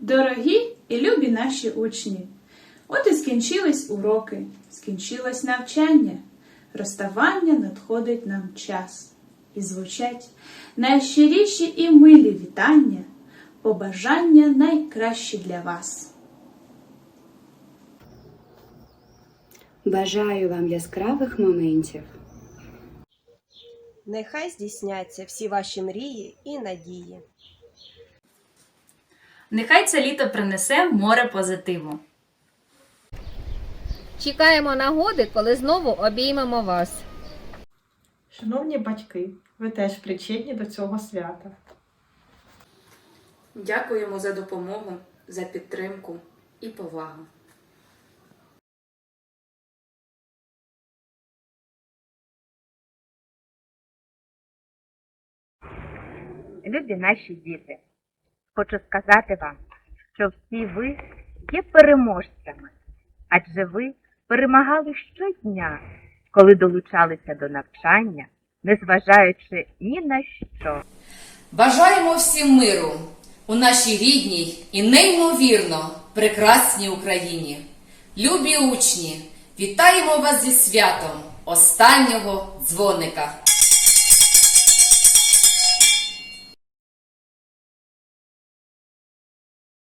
Дорогі і любі наші учні, от і скінчились уроки, скінчилось навчання, розставання надходить нам час, і звучать найщиріші і милі вітання, побажання найкращі для вас. Бажаю вам яскравих моментів. Нехай здійсняться всі ваші мрії і надії. Нехай це літо принесе море позитиву. Чекаємо нагоди, коли знову обіймемо вас. Шановні батьки, ви теж причетні до цього свята. Дякуємо за допомогу, за підтримку і повагу. Любі наші діти, хочу сказати вам, що всі ви є переможцями, адже ви перемагали щодня, коли долучалися до навчання, незважаючи ні на що. Бажаємо всім миру у нашій рідній і неймовірно прекрасній Україні. Любі учні, вітаємо вас зі святом останнього дзвоника.